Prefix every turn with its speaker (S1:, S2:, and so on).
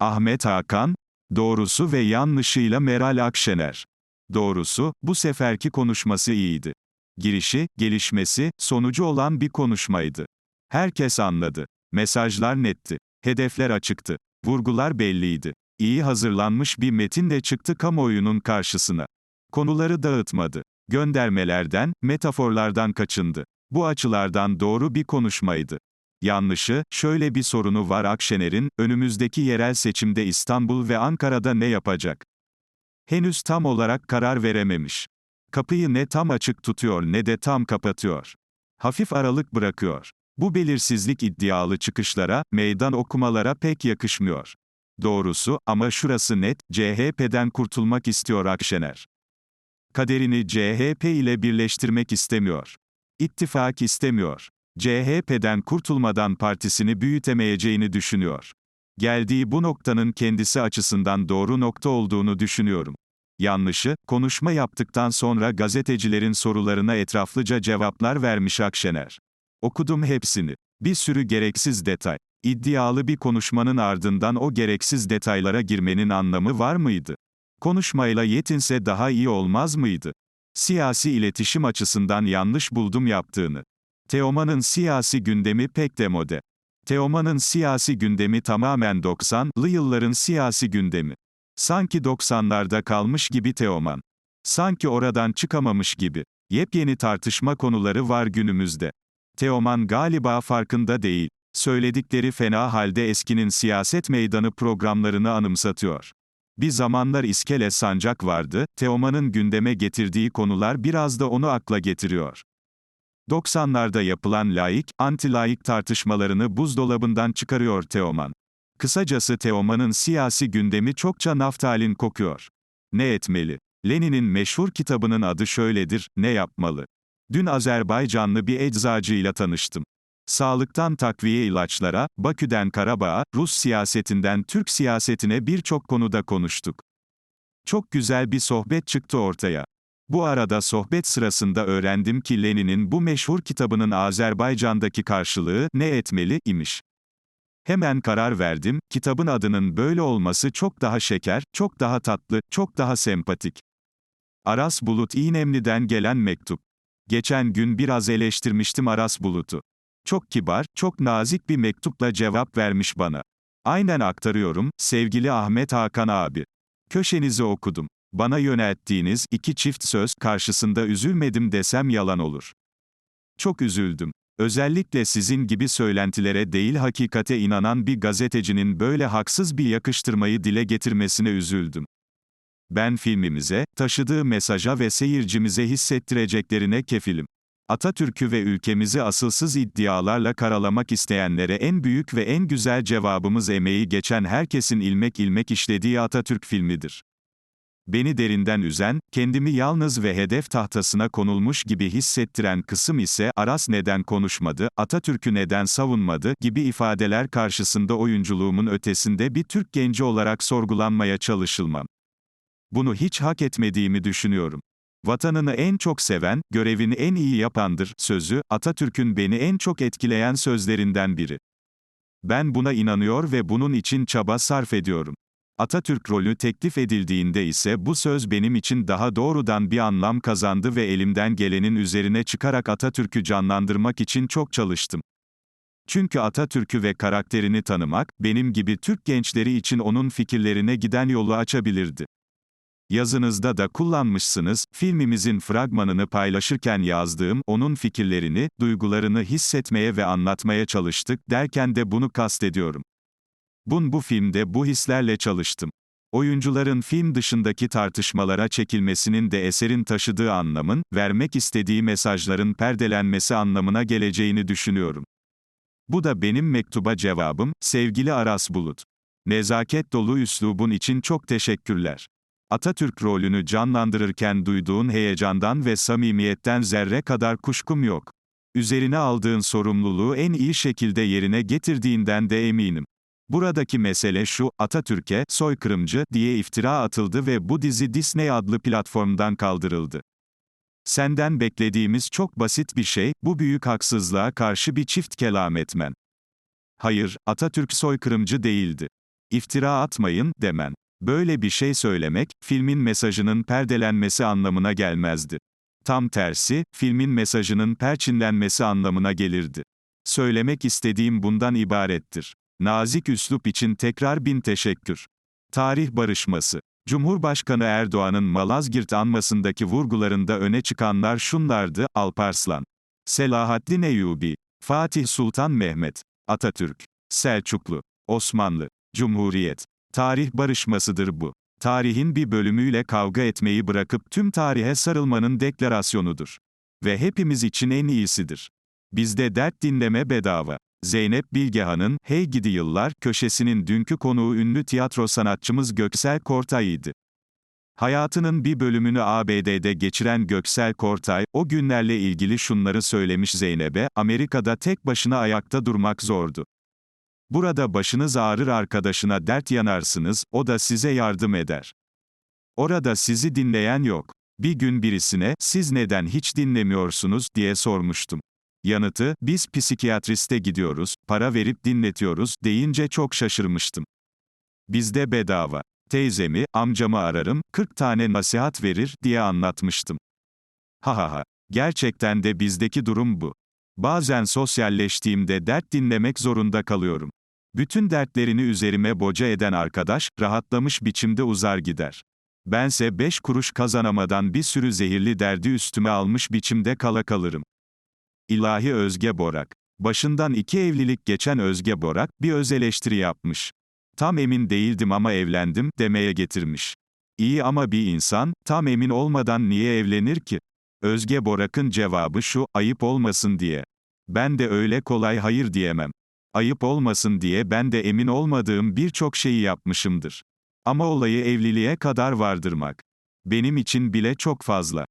S1: Ahmet Hakan, doğrusu ve yanlışıyla Meral Akşener. Doğrusu, bu seferki konuşması iyiydi. Girişi, gelişmesi, sonucu olan bir konuşmaydı. Herkes anladı. Mesajlar netti. Hedefler açıktı. Vurgular belliydi. İyi hazırlanmış bir metinle çıktı kamuoyunun karşısına. Konuları dağıtmadı. Göndermelerden, metaforlardan kaçındı. Bu açılardan doğru bir konuşmaydı. Yanlışı, şöyle bir sorunu var Akşener'in, önümüzdeki yerel seçimde İstanbul ve Ankara'da ne yapacak? Henüz tam olarak karar verememiş. Kapıyı ne tam açık tutuyor ne de tam kapatıyor. Hafif aralık bırakıyor. Bu belirsizlik iddialı çıkışlara, meydan okumalara pek yakışmıyor. Doğrusu, ama şurası net, CHP'den kurtulmak istiyor Akşener. Kaderini CHP ile birleştirmek istemiyor. İttifak istemiyor. CHP'den kurtulmadan partisini büyütemeyeceğini düşünüyor. Geldiği bu noktanın kendisi açısından doğru nokta olduğunu düşünüyorum. Yanlışı, konuşma yaptıktan sonra gazetecilerin sorularına etraflıca cevaplar vermiş Akşener. Okudum hepsini. Bir sürü gereksiz detay. İddialı bir konuşmanın ardından o gereksiz detaylara girmenin anlamı var mıydı? Konuşmayla yetinse daha iyi olmaz mıydı? Siyasi iletişim açısından yanlış buldum yaptığını. Teoman'ın siyasi gündemi pek demode. Teoman'ın siyasi gündemi tamamen 90'lı yılların siyasi gündemi. Sanki 90'larda kalmış gibi Teoman. Sanki oradan çıkamamış gibi. Yepyeni tartışma konuları var günümüzde. Teoman galiba farkında değil. Söyledikleri fena halde eskinin siyaset meydanı programlarını anımsatıyor. Bir zamanlar iskele sancak vardı, Teoman'ın gündeme getirdiği konular biraz da onu akla getiriyor. 90'larda yapılan laik, anti-laik tartışmalarını buzdolabından çıkarıyor Teoman. Kısacası Teoman'ın siyasi gündemi çokça naftalin kokuyor. Ne etmeli? Lenin'in meşhur kitabının adı şöyledir, ne yapmalı? Dün Azerbaycanlı bir eczacıyla tanıştım. Sağlıktan takviye ilaçlara, Bakü'den Karabağ'a, Rus siyasetinden Türk siyasetine birçok konuda konuştuk. Çok güzel bir sohbet çıktı ortaya. Bu arada sohbet sırasında öğrendim ki Lenin'in bu meşhur kitabının Azerbaycan'daki karşılığı ne etmeli imiş. Hemen karar verdim, kitabın adının böyle olması çok daha şeker, çok daha tatlı, çok daha sempatik. Aras Bulut İğnemli'den gelen mektup. Geçen gün biraz eleştirmiştim Aras Bulut'u. Çok kibar, çok nazik bir mektupla cevap vermiş bana. Aynen aktarıyorum, sevgili Ahmet Hakan abi. Köşenizi okudum. Bana yönelttiğiniz iki çift söz karşısında üzülmedim desem yalan olur. Çok üzüldüm. Özellikle sizin gibi söylentilere değil hakikate inanan bir gazetecinin böyle haksız bir yakıştırmayı dile getirmesine üzüldüm. Ben filmimize, taşıdığı mesaja ve seyircimize hissettireceklerine kefilim. Atatürk'ü ve ülkemizi asılsız iddialarla karalamak isteyenlere en büyük ve en güzel cevabımız emeği geçen herkesin ilmek ilmek işlediği Atatürk filmidir. Beni derinden üzen, kendimi yalnız ve hedef tahtasına konulmuş gibi hissettiren kısım ise Aras neden konuşmadı, Atatürk'ü neden savunmadı gibi ifadeler karşısında oyunculuğumun ötesinde bir Türk genci olarak sorgulanmaya çalışılmam. Bunu hiç hak etmediğimi düşünüyorum. Vatanını en çok seven, görevini en iyi yapandır sözü, Atatürk'ün beni en çok etkileyen sözlerinden biri. Ben buna inanıyor ve bunun için çaba sarf ediyorum. Atatürk rolü teklif edildiğinde ise bu söz benim için daha doğrudan bir anlam kazandı ve elimden gelenin üzerine çıkarak Atatürk'ü canlandırmak için çok çalıştım. Çünkü Atatürk'ü ve karakterini tanımak, benim gibi Türk gençleri için onun fikirlerine giden yolu açabilirdi. Yazınızda da kullanmışsınız, filmimizin fragmanını paylaşırken yazdığım, onun fikirlerini, duygularını hissetmeye ve anlatmaya çalıştık derken de bunu kastediyorum. Bun bu filmde bu hislerle çalıştım. Oyuncuların film dışındaki tartışmalara çekilmesinin de eserin taşıdığı anlamın, vermek istediği mesajların perdelenmesi anlamına geleceğini düşünüyorum. Bu da benim mektuba cevabım, sevgili Aras Bulut. Nezaket dolu üslubun için çok teşekkürler. Atatürk rolünü canlandırırken duyduğun heyecandan ve samimiyetten zerre kadar kuşkum yok. Üzerine aldığın sorumluluğu en iyi şekilde yerine getirdiğinden de eminim. Buradaki mesele şu, Atatürk'e, soykırımcı, diye iftira atıldı ve bu dizi Disney adlı platformdan kaldırıldı. Senden beklediğimiz çok basit bir şey, bu büyük haksızlığa karşı bir çift kelam etmen. Hayır, Atatürk soykırımcı değildi. İftira atmayın, demen. Böyle bir şey söylemek, filmin mesajının perdelenmesi anlamına gelmezdi. Tam tersi, filmin mesajının perçinlenmesi anlamına gelirdi. Söylemek istediğim bundan ibarettir. Nazik üslup için tekrar bin teşekkür. Tarih barışması. Cumhurbaşkanı Erdoğan'ın Malazgirt anmasındaki vurgularında öne çıkanlar şunlardı, Alparslan. Selahaddin Eyyubi. Fatih Sultan Mehmet. Atatürk. Selçuklu. Osmanlı. Cumhuriyet. Tarih barışmasıdır bu. Tarihin bir bölümüyle kavga etmeyi bırakıp tüm tarihe sarılmanın deklarasyonudur. Ve hepimiz için en iyisidir. Bizde dert dinleme bedava. Zeynep Bilgehan'ın Hey Gidi Yıllar köşesinin dünkü konuğu ünlü tiyatro sanatçımız Göksel Kortay'ydı. Hayatının bir bölümünü ABD'de geçiren Göksel Kortay, o günlerle ilgili şunları söylemiş Zeynep'e, Amerika'da tek başına ayakta durmak zordu. Burada başınız ağrır arkadaşına dert yanarsınız, o da size yardım eder. Orada sizi dinleyen yok. Bir gün birisine, siz neden hiç dinlemiyorsunuz, diye sormuştum. Yanıtı, biz psikiyatriste gidiyoruz, para verip dinletiyoruz, deyince çok şaşırmıştım. Bizde bedava. Teyzemi, amcamı ararım, 40 tane nasihat verir, diye anlatmıştım. Ha ha ha. Gerçekten de bizdeki durum bu. Bazen sosyalleştiğimde dert dinlemek zorunda kalıyorum. Bütün dertlerini üzerime boca eden arkadaş, rahatlamış biçimde uzar gider. Bense beş kuruş kazanamadan bir sürü zehirli derdi üstüme almış biçimde kala kalırım. İlahi Özge Borak. Başından iki evlilik geçen Özge Borak, bir öz eleştiri yapmış. Tam emin değildim ama evlendim, demeye getirmiş. İyi ama bir insan, tam emin olmadan niye evlenir ki? Özge Borak'ın cevabı şu, ayıp olmasın diye. Ben de öyle kolay hayır diyemem. Ayıp olmasın diye ben de emin olmadığım birçok şeyi yapmışımdır. Ama olayı evliliğe kadar vardırmak. Benim için bile çok fazla.